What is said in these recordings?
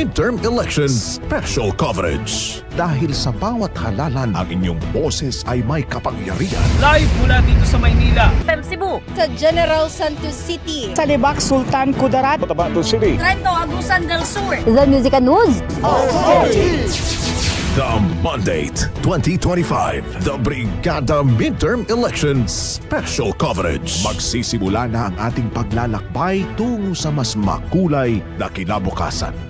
Midterm Elections Special Coverage. Dahil sa bawat halalan, ang inyong boses ay may kapangyarihan. Live mula dito sa Maynila. FM Cebu. sa General Santos City. sa Libak Sultan Kudarat Trento Agusan del Sur. The Music and News. The Mandate 2025, the Brigada Midterm Elections Special Coverage. Magsisimula na ang ating paglalakbay tungo sa mas makulay na kinabukasan.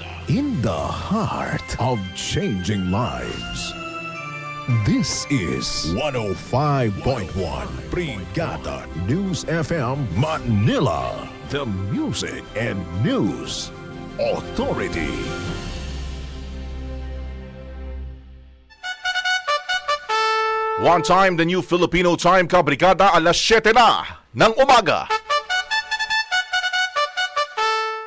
in the heart of changing lives. This is 105.1 Brigada News FM Manila. The Music and News Authority. One time, the new Filipino time kabrigada alas 7 na ng umaga.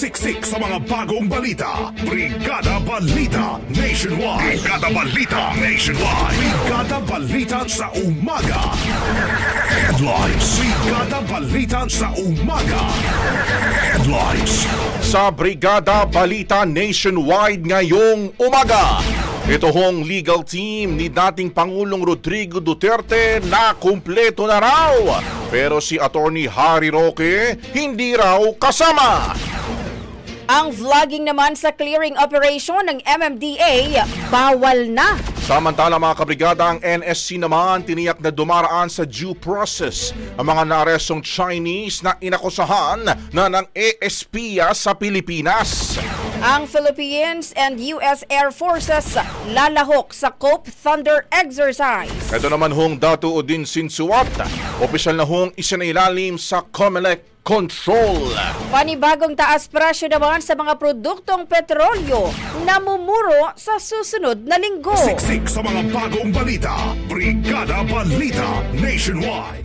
Siksik sa mga bagong balita. Brigada Balita Nationwide. Brigada Balita Nationwide. Brigada Balita sa umaga. Headlines. Brigada Balita sa umaga. Headlines. Sa Brigada Balita Nationwide ngayong umaga. Ito hong legal team ni dating Pangulong Rodrigo Duterte na kumpleto na raw. Pero si Attorney Harry Roque hindi raw kasama. Ang vlogging naman sa clearing operation ng MMDA, bawal na. Samantala mga kabrigada, ang NSC naman tiniyak na dumaraan sa due process ang mga naarestong Chinese na inakusahan na ng ASP sa Pilipinas. Ang Philippines and US Air Forces lalahok sa Cope Thunder Exercise. Ito naman hong Datu Udin Sinsuat, opisyal na hong isinailalim sa COMELEC Control. Panibagong taas presyo naman sa mga produktong petrolyo namumuro sa susunod na linggo. Siksik sa mga bagong balita. Brigada Balita Nationwide.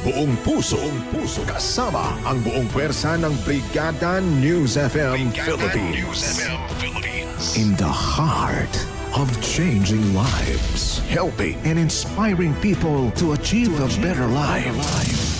Buong puso, buong puso kasama ang buong pwersa ng Brigada News FM Philippines. In the heart of changing lives, helping and inspiring people to achieve a better life.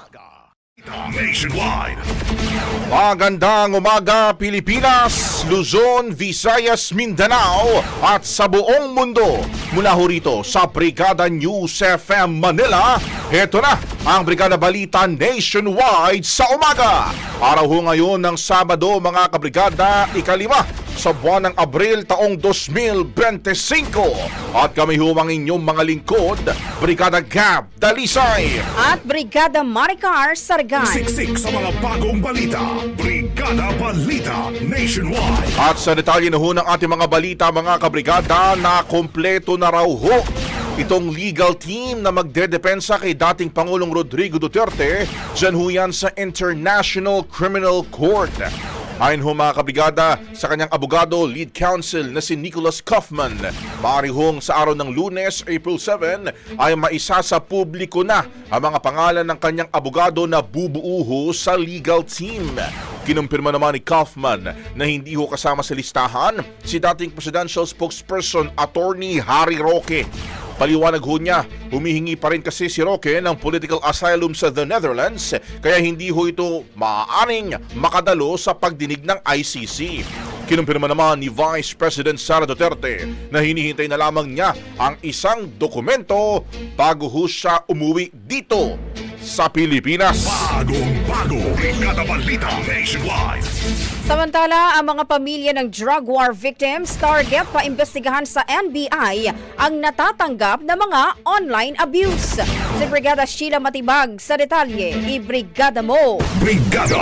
Nationwide. Magandang umaga Pilipinas, Luzon, Visayas, Mindanao at sa buong mundo. Mula ho rito sa Brigada News FM Manila, heto na ang Brigada Balita Nationwide sa umaga. Araw ho ngayon ng Sabado mga kabrigada, ikalima sa buwan ng Abril taong 2025. At kami ho ang inyong mga lingkod, Brigada Gab Dalisay. At Brigada Maricar Sargay. Siksik sa mga bagong balita. Brigada Balita Nationwide. At sa detalye na ho ng ating mga balita mga kabrigada na kompleto na raw ho itong legal team na magdedepensa kay dating Pangulong Rodrigo Duterte dyan ho yan sa International Criminal Court. Ayon ho mga kabrigada sa kanyang abogado, lead counsel na si Nicholas Kaufman, maaari sa araw ng lunes, April 7, ay maisa sa publiko na ang mga pangalan ng kanyang abogado na bubuo ho sa legal team. Kinumpirma naman ni Kaufman na hindi ho kasama sa listahan si dating presidential spokesperson attorney Harry Roque. Paliwanag ho niya, humihingi pa rin kasi si Roque ng political asylum sa the Netherlands kaya hindi ho ito maaaring makadalo sa pagdinig ng ICC. Kinumpirma naman ni Vice President Sara Duterte na hinihintay na lamang niya ang isang dokumento bago ho siya umuwi dito sa Pilipinas. Bagong bago. Brigada Balita Nationwide. Samantala, ang mga pamilya ng drug war victims target pa imbestigahan sa NBI ang natatanggap na mga online abuse. Si Brigada Sheila Matibag sa detalye, i-brigada mo! Brigada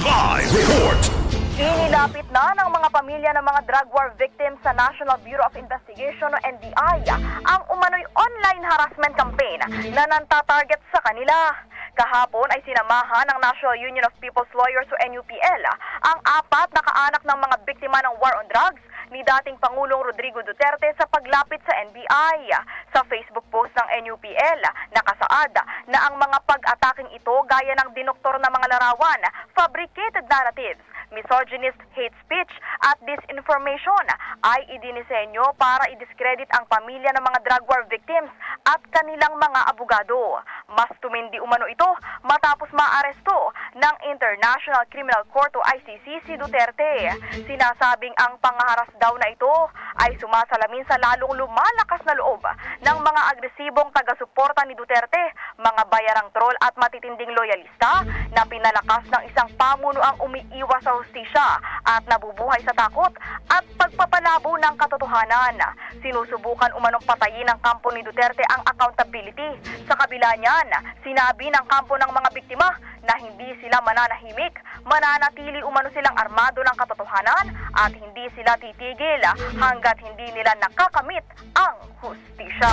Live Report. Inilapit na ng mga pamilya ng mga drug war victims sa National Bureau of Investigation o NBI ang umano'y online harassment campaign na nantatarget sa kanila. Kahapon ay sinamahan ng National Union of People's Lawyers o NUPL ang apat na kaanak ng mga biktima ng war on drugs ni dating Pangulong Rodrigo Duterte sa paglapit sa NBI. Sa Facebook post ng NUPL, nakasaad na ang mga pag-ataking ito gaya ng dinoktor na mga larawan, fabricated narratives, misogynist hate speech at disinformation ay idinisenyo para i-discredit ang pamilya ng mga drug war victims at kanilang mga abogado. Mas tumindi umano ito matapos maaresto ng International Criminal Court o ICC si Duterte. Sinasabing ang pangaharas daw na ito ay sumasalamin sa lalong lumalakas na loob ng mga agresibong taga-suporta ni Duterte, mga bayarang troll at matitinding loyalista na pinalakas ng isang pamunuang umiiwas sa hustisya at nabubuhay sa takot at pagpapalabo ng katotohanan. Sinusubukan umanong patayin ng kampo ni Duterte ang accountability. Sa kabila niyan, sinabi ng kampo ng mga biktima na hindi sila mananahimik, mananatili umano silang armado ng katotohanan at hindi sila titigil hanggat hindi nila nakakamit ang hustisya.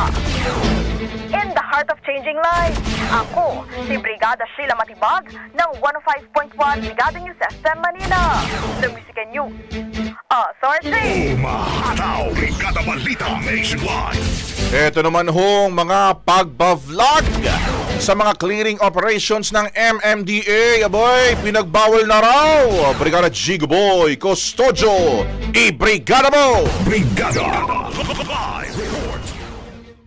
In the heart of changing lives, ako si Brigada Sheila Matibag ng 105.1 Brigada News FM Manila. The Music and News. Authority! Umahataw. Brigada Balita Nationwide. Ito naman hong mga pagbavlog sa mga clearing operations ng MMDA. Aboy, pinagbawal na raw. Brigada Jigoboy, Custodio, i-brigada mo! Brigada.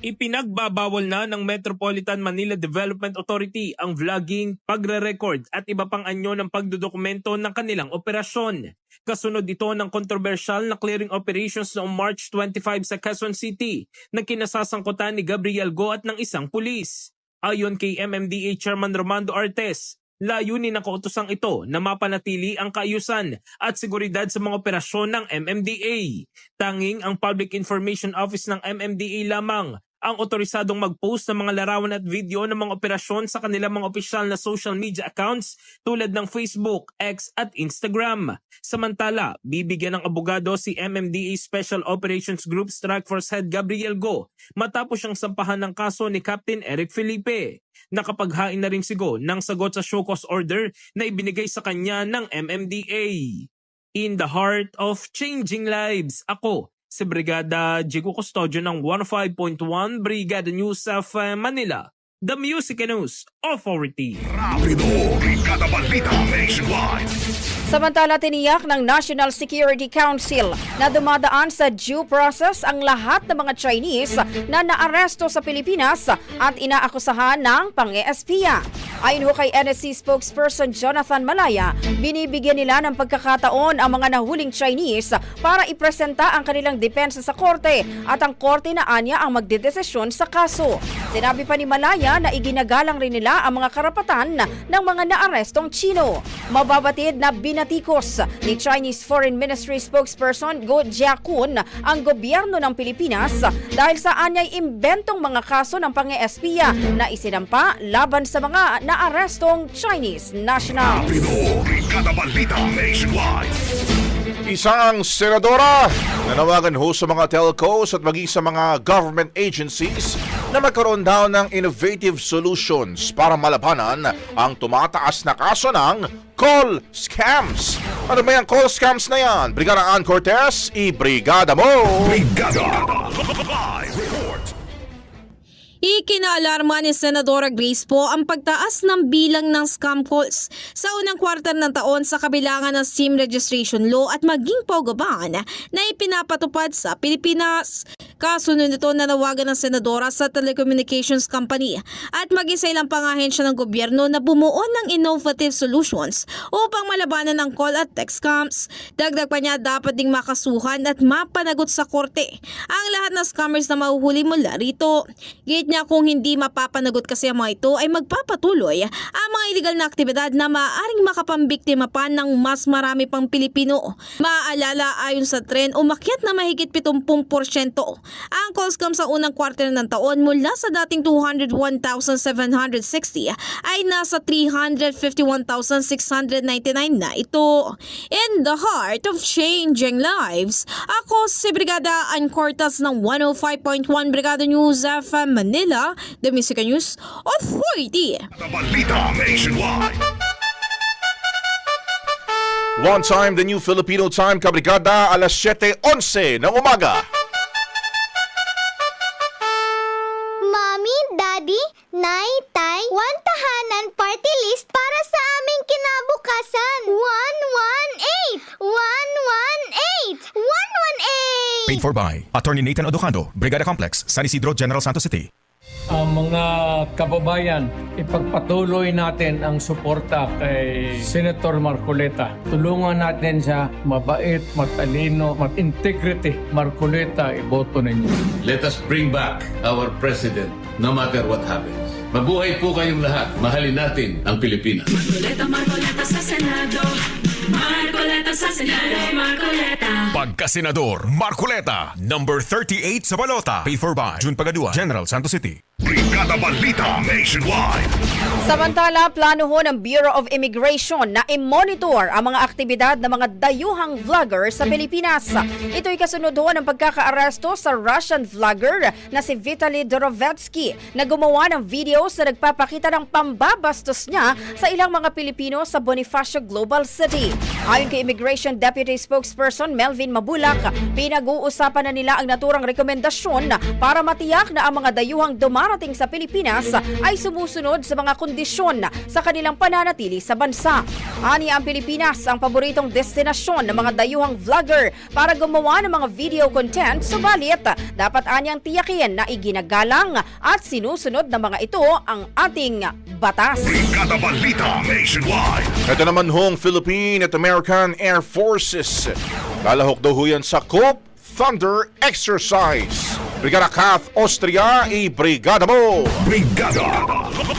Ipinagbabawal na ng Metropolitan Manila Development Authority ang vlogging, pagre-record at iba pang anyo ng pagdodokumento ng kanilang operasyon. Kasunod ito ng kontrobersyal na clearing operations noong March 25 sa Quezon City na kinasasangkutan ni Gabriel Go at ng isang pulis. Ayon kay MMDA Chairman Romando Artes, layunin ng kautosang ito na mapanatili ang kaayusan at seguridad sa mga operasyon ng MMDA. Tanging ang Public Information Office ng MMDA lamang ang otorisadong mag-post ng mga larawan at video ng mga operasyon sa kanilang mga opisyal na social media accounts tulad ng Facebook, X at Instagram. Samantala, bibigyan ng abogado si MMDA Special Operations Group Strike Force Head Gabriel Go matapos siyang sampahan ng kaso ni Captain Eric Felipe. Nakapaghain na rin si Go ng sagot sa show cause order na ibinigay sa kanya ng MMDA. In the heart of changing lives, ako si Brigada Jigo Custodio ng 105.1 Brigada News of uh, Manila, the Music News Authority. Rapido. Brigada Balita Nationwide. Samantala tiniyak ng National Security Council na dumadaan sa due process ang lahat ng mga Chinese na naaresto sa Pilipinas at inaakusahan ng pang-espiya. Ayon ho kay NSC spokesperson Jonathan Malaya, binibigyan nila ng pagkakataon ang mga nahuling Chinese para ipresenta ang kanilang depensa sa korte at ang korte na anya ang magdedesisyon sa kaso. Sinabi pa ni Malaya na iginagalang rin nila ang mga karapatan ng mga naarestong Chino. Mababatid na binatikos ni Chinese Foreign Ministry spokesperson Go Jiakun ang gobyerno ng Pilipinas dahil sa anyay imbentong mga kaso ng pang-espiya na isinampa laban sa mga naarestong Chinese nationals. Nationwide. Isang senadora nanawagan ho sa mga telcos at maging sa mga government agencies na magkaroon daw ng innovative solutions para malabanan ang tumataas na kaso ng call scams. Ano ba yung call scams na yan? Brigada Ann Cortez, i-brigada mo! Brigada Live. Ikinaalarma ni Senadora Grace po ang pagtaas ng bilang ng scam calls sa unang kwarter ng taon sa kabilangan ng SIM registration law at maging paugaban na ipinapatupad sa Pilipinas. Kasunod nito nanawagan ng Senadora sa telecommunications company at maging sa ilang pangahensya ng gobyerno na bumuo ng innovative solutions upang malabanan ang call at text scams. Dagdag pa niya dapat ding makasuhan at mapanagot sa korte ang lahat ng scammers na mahuhuli mula rito. Gate niya kung hindi mapapanagot kasi ang mga ito ay magpapatuloy ang mga illegal na aktibidad na maaaring makapambiktima pa ng mas marami pang Pilipino. Maaalala ayon sa trend, umakyat na mahigit 70% ang call scam sa unang quarter ng taon mula sa dating 201,760 ay nasa 351,699 na ito. In the heart of changing lives, ako si Brigada Ancortas ng 105.1 Brigada News FM Manila, The Music News Authority. Balita Nationwide. One time, the new Filipino time, kabrigada, alas 7.11 ng umaga. Mommy, Daddy, Nay, Tay, one tahanan party list para sa aming kinabukasan. 118! 118! 118! Paid for by Attorney Nathan Odocando, Brigada Complex, San Isidro, General Santos City. Ang mga kababayan, ipagpatuloy natin ang suporta kay Senator Marcoleta. Tulungan natin siya mabait, matalino, mat-integrity. Marcoleta, iboto ninyo. Let us bring back our president no matter what happens. Mabuhay po kayong lahat. Mahalin natin ang Pilipinas. Marcoleta, Marcoleta sa Senado. Marcoleta sa Senado. Marcoleta. Pagka-senador, Marcoleta, number 38 sa balota. Paid for by June Pagadua, General Santos City. Brigada Balita Nationwide. Samantala, plano ho ng Bureau of Immigration na i-monitor ang mga aktibidad ng mga dayuhang vlogger sa Pilipinas. Ito'y kasunod ho ng pagkakaaresto sa Russian vlogger na si Vitaly Dorovetsky na gumawa ng videos na nagpapakita ng pambabastos niya sa ilang mga Pilipino sa Bonifacio Global City. Ayon kay Immigration Deputy Spokesperson Melvin Mabulak, pinag-uusapan na nila ang naturang rekomendasyon para matiyak na ang mga dayuhang dumarating sa Pilipinas ay sumusunod sa mga kondisyon sa kanilang pananatili sa bansa. Ani ang Pilipinas ang paboritong destinasyon ng mga dayuhang vlogger para gumawa ng mga video content subalit dapat anyang tiyakin na iginagalang at sinusunod ng mga ito ang ating batas. Brigada Balita Nationwide. Ito naman hong Philippine at American Air Forces. Lalahok daw ho yan sa Coop Thunder Exercise. Brigada Kath Austria, i-brigada mo! Brigada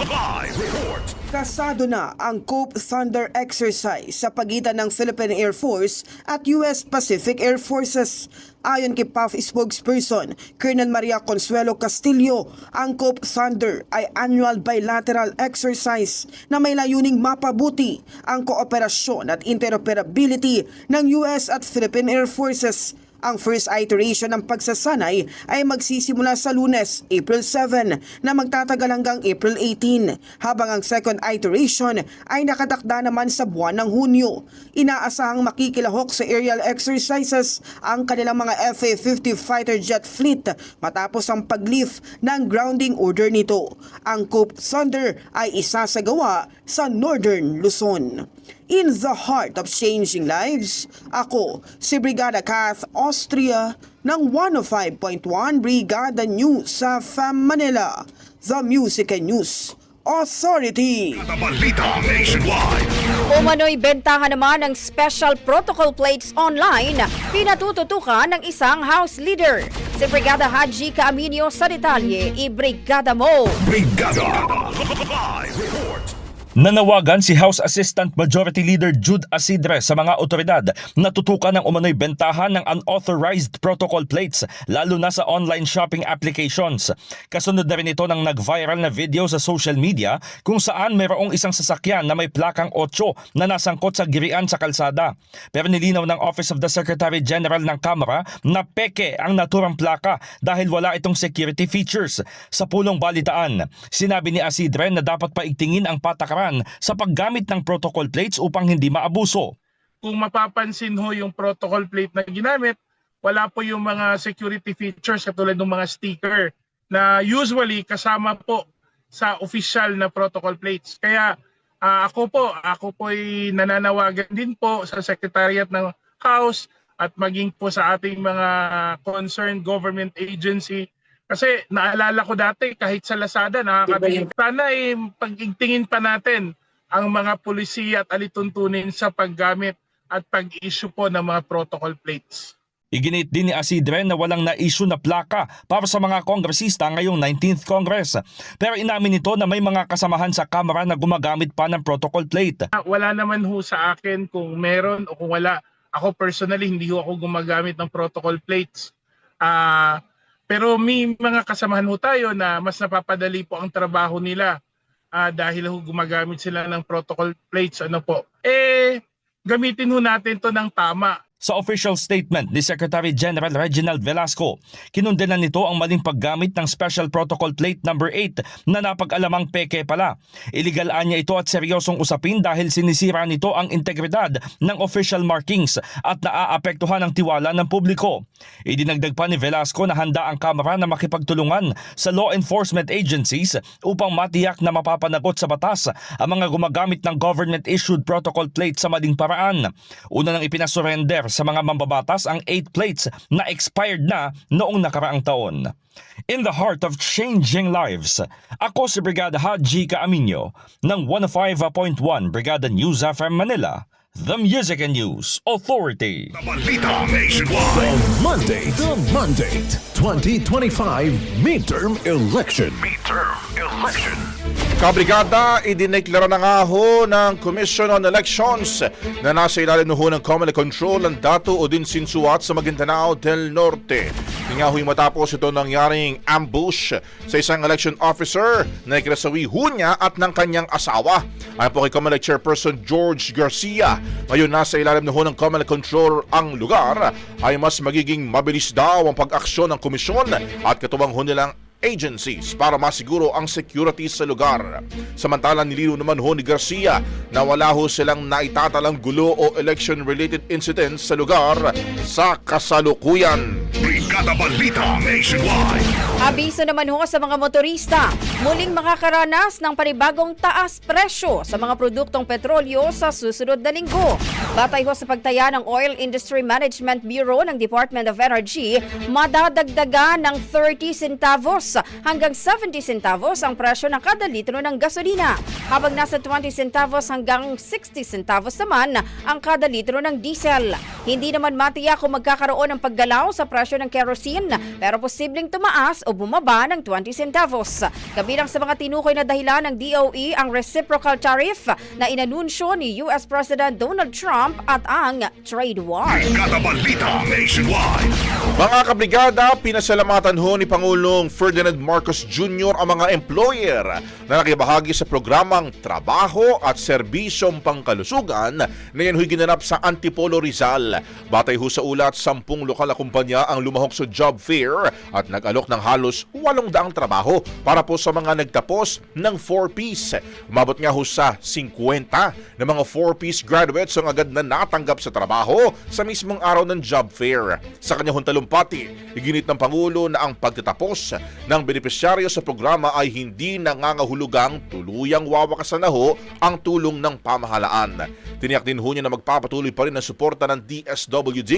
Live Report. Kasado na ang Cope Thunder Exercise sa pagitan ng Philippine Air Force at US Pacific Air Forces. Ayon kay PAF spokesperson Colonel Maria Consuelo Castillo, ang Cope Thunder ay annual bilateral exercise na may layuning mapabuti ang kooperasyon at interoperability ng US at Philippine Air Forces ang first iteration ng pagsasanay ay magsisimula sa lunes, April 7, na magtatagal hanggang April 18, habang ang second iteration ay nakatakda naman sa buwan ng Hunyo. Inaasahang makikilahok sa aerial exercises ang kanilang mga FA-50 fighter jet fleet matapos ang paglift ng grounding order nito. Ang Cope Thunder ay isasagawa sa Northern Luzon. In the heart of changing lives. Ako, si Brigada Kath Austria ng 105.1 Brigada News sa FAM Manila, The Music and News Authority. Balita Nationwide. Umano'y bentahan naman ng special protocol plates online, pinatututukan ng isang house leader. Si Brigada Haji Caaminio sa detalye, i-brigada mo! Brigada. Live report. Nanawagan si House Assistant Majority Leader Jude Asidre sa mga otoridad na tutukan ng umano'y bentahan ng unauthorized protocol plates lalo na sa online shopping applications. Kasunod na rin ito ng nag-viral na video sa social media kung saan mayroong isang sasakyan na may plakang 8 na nasangkot sa girian sa kalsada. Pero nilinaw ng Office of the Secretary General ng Kamara na peke ang naturang plaka dahil wala itong security features. Sa pulong balitaan, sinabi ni Asidre na dapat paigtingin ang patakaran sa paggamit ng protocol plates upang hindi maabuso. kung mapapansin ho yung protocol plate na ginamit, wala po yung mga security features katulad ng mga sticker na usually kasama po sa official na protocol plates. Kaya ah, ako po, ako po ay nananawagan din po sa Secretariat ng House at maging po sa ating mga concerned government agency kasi naalala ko dati kahit sa Lazada nakakabili. Sana ay pag-tingin pa natin ang mga pulisiya at alituntunin sa paggamit at pag-issue po ng mga protocol plates. Iginit din ni Asidre na walang na-issue na plaka para sa mga kongresista ngayong 19th Congress. Pero inamin nito na may mga kasamahan sa Kamara na gumagamit pa ng protocol plate. Ah, Wala naman ho sa akin kung meron o kung wala. Ako personally, hindi ho ako gumagamit ng protocol plates. Ah, pero may mga kasamahan ho tayo na mas napapadali po ang trabaho nila ah, dahil ho gumagamit sila ng protocol plates. Ano po? Eh, gamitin ho natin to ng tama. Sa official statement ni Secretary General Reginald Velasco, kinundenan nito ang maling paggamit ng Special Protocol Plate number 8 na napag-alamang peke pala. Iligalaan niya ito at seryosong usapin dahil sinisira nito ang integridad ng official markings at naaapektuhan ang tiwala ng publiko. Idinagdag pa ni Velasco na handa ang Kamara na makipagtulungan sa law enforcement agencies upang matiyak na mapapanagot sa batas ang mga gumagamit ng government-issued protocol plate sa maling paraan. Una nang ipinasurrender sa mga mambabatas ang 8 plates na expired na noong nakaraang taon. In the heart of changing lives, ako si Brigada Haji Caaminio ng 105.1 Brigada News FM Manila, The Music and News Authority. Balita Nationwide. Monday, the Mandate 2025 Midterm Election. Midterm election. Kabrigada, idineklara na nga ho ng Commission on Elections na nasa ilalim ho ng Common Control ang dato o din sinsuat sa Maguindanao del Norte. Nga ho'y matapos ito nangyaring ambush sa isang election officer na ikinasawi ho niya at ng kanyang asawa. Ayon po kay Comelec Chairperson George Garcia, ngayon nasa ilalim na ho ng Comelec Control ang lugar ay mas magiging mabilis daw ang pag-aksyon ng komisyon at katubang ho nilang agencies para masiguro ang security sa lugar. Samantalang nilino naman ho ni Garcia na wala ho silang naitatalang gulo o election-related incidents sa lugar sa kasalukuyan. Brigada Balita Nationwide. Abiso naman ho sa mga motorista, muling makakaranas ng panibagong taas presyo sa mga produktong petrolyo sa susunod na linggo. Batay ho sa pagtaya ng Oil Industry Management Bureau ng Department of Energy, madadagdagan ng 30 centavos hanggang 70 centavos ang presyo ng kada litro ng gasolina, habang nasa 20 centavos hanggang 60 centavos naman ang kada litro ng diesel. Hindi naman matiyak kung magkakaroon ng paggalaw sa presyo ng kerosene, pero posibleng tumaas o bumaba ng 20 centavos. Kabilang sa mga tinukoy na dahilan ng DOE ang reciprocal tariff na inanunsyo ni US President Donald Trump at ang trade war. Brigada Balita Nationwide. Mga kabrigada, pinasalamatan ho ni Pangulong Ferdinand Marcos Jr. ang mga employer na nakibahagi sa programang Trabaho at Serbisyong Pangkalusugan na yan ho'y ginanap sa Antipolo Rizal. Batay ho sa ulat, sampung lokal na kumpanya ang lumahok sa job fair at nag-alok ng halos 800 trabaho para po sa mga nagtapos ng 4-piece. Umabot nga ho sa 50 na mga 4-piece graduates ang agad na natanggap sa trabaho sa mismong araw ng job fair. Sa kanyang talumpati, iginit ng Pangulo na ang pagtatapos ng benepisyaryo sa programa ay hindi nangangahulugang tuluyang wawakasan na ho ang tulong ng pamahalaan. Tiniyak din ho niya na magpapatuloy pa rin ang suporta ng DSWD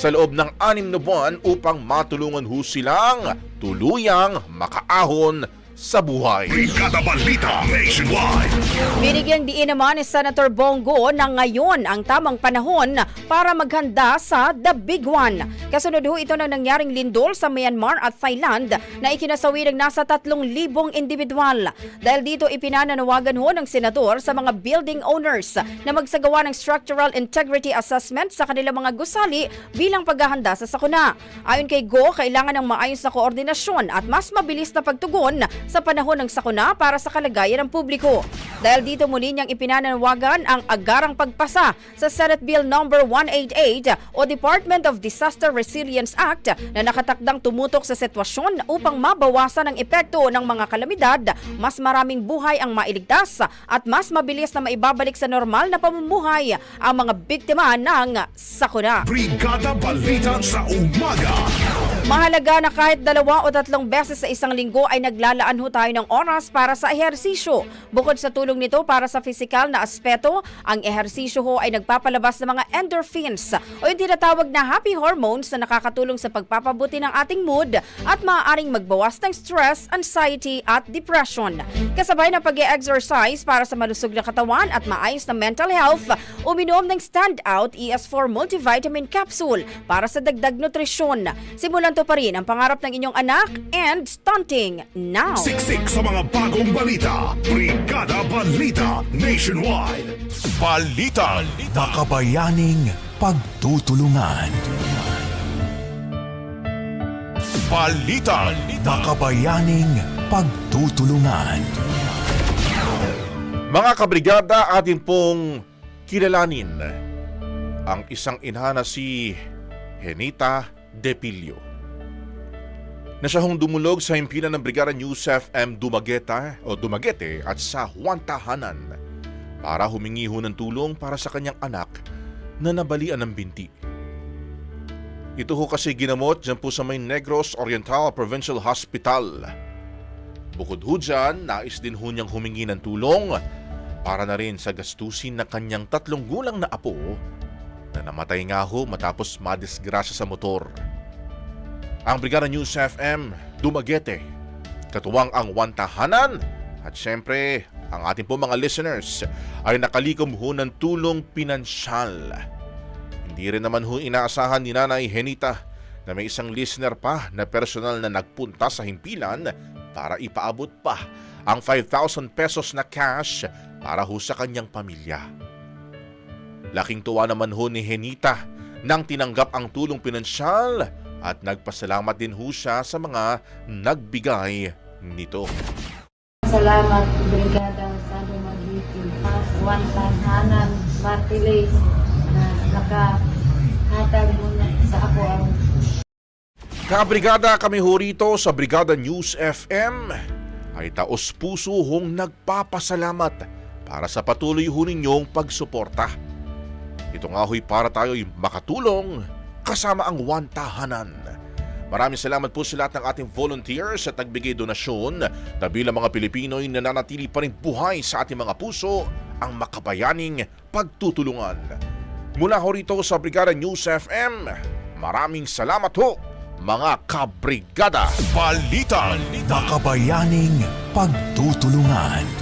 sa loob ng anim na buwan upang matulungan ho silang tuluyang makaahon sa buhay. Brigada Balita Nationwide. Binigyang diin naman ni Senator Bongo na ngayon ang tamang panahon para maghanda sa The Big One. Kasunod ho ito ng nangyaring lindol sa Myanmar at Thailand na ikinasawi ng nasa 3,000 individual. Dahil dito ipinananawagan ho ng senador sa mga building owners na magsagawa ng structural integrity assessment sa kanilang mga gusali bilang paghahanda sa sakuna. Ayon kay Go, kailangan ng maayos na koordinasyon at mas mabilis na pagtugon sa panahon ng sakuna para sa kalagayan ng publiko. Dahil dito muli niyang ipinananawagan ang agarang pagpasa sa Senate Bill No. 188 o Department of Disaster Resilience Act na nakatakdang tumutok sa sitwasyon upang mabawasan ang epekto ng mga kalamidad, mas maraming buhay ang mailigtas at mas mabilis na maibabalik sa normal na pamumuhay ang mga biktima ng sakuna. Brigada Balita sa Umaga. Mahalaga na kahit dalawa o tatlong beses sa isang linggo ay naglalaan ho tayo ng oras para sa ehersisyo. Bukod sa tulong nito para sa pisikal na aspeto, ang ehersisyo ho ay nagpapalabas ng mga endorphins o yung tinatawag na happy hormones na nakakatulong sa pagpapabuti ng ating mood at maaaring magbawas ng stress, anxiety at depression. Kasabay ng pag exercise para sa malusog na katawan at maayos na mental health, uminom ng Standout ES4 Multivitamin Capsule para sa dagdag nutrisyon. Simulan to pa rin ang pangarap ng inyong anak and stunting now. Siksik sa mga bagong balita. Brigada Balita Nationwide. Balita. Makabayaning pagtutulungan. Balita. Makabayaning pagtutulungan. Mga kabrigada, atin pong kilalanin ang isang ina na si Henita Depilio. Na siya hong dumulog sa himpilan ng Brigada News FM Dumageta o Dumagete at sa Juan Tahanan para humingi ho ng tulong para sa kanyang anak na nabalian ng binti. Ito ho kasi ginamot dyan po sa may Negros Oriental Provincial Hospital. Bukod ho dyan, nais din ho niyang humingi ng tulong para na rin sa gastusin ng kanyang tatlong gulang na apo na namatay nga ho matapos madisgrasya sa motor. Ang Brigada News FM, Dumagete, katuwang ang Wantahanan at syempre ang ating po mga listeners ay nakalikom ho ng tulong pinansyal. Hindi rin naman ho inaasahan ni Nanay Henita na may isang listener pa na personal na nagpunta sa himpilan para ipaabot pa ang 5,000 pesos na cash para ho sa kanyang pamilya. Laking tuwa naman ho ni Henita nang tinanggap ang tulong pinansyal at nagpasalamat din ho siya sa mga nagbigay nito. Salamat, Brigada Sado Magbiti. One time Hanan Martiles na nakahatag mo na sa ako ang Kabrigada kami ho rito sa Brigada News FM ay taos puso hong nagpapasalamat para sa patuloy ho ninyong pagsuporta. Ito nga ho'y para tayo'y makatulong kasama ang Wantahanan. Maraming salamat po sa lahat ng ating volunteers at nagbigay donasyon na bilang mga Pilipino'y nananatili pa rin buhay sa ating mga puso ang makabayaning pagtutulungan. Mula ho rito sa Brigada News FM, maraming salamat ho mga kabrigada. Balita. Makabayaning pagtutulungan.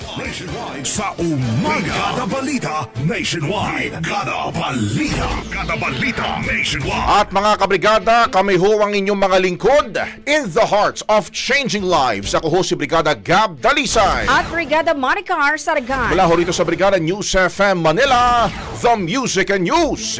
Nationwide sa umaga. Brigada Balita Nationwide. Brigada Balita. Brigada Balita Nationwide. At mga kabrigada, kami ho ang inyong mga lingkod in the hearts of changing lives. Ako ho si Brigada Gab Dalisay. At Brigada Monica R. Saragan. Mula ho rito sa Brigada News FM Manila, The Music and News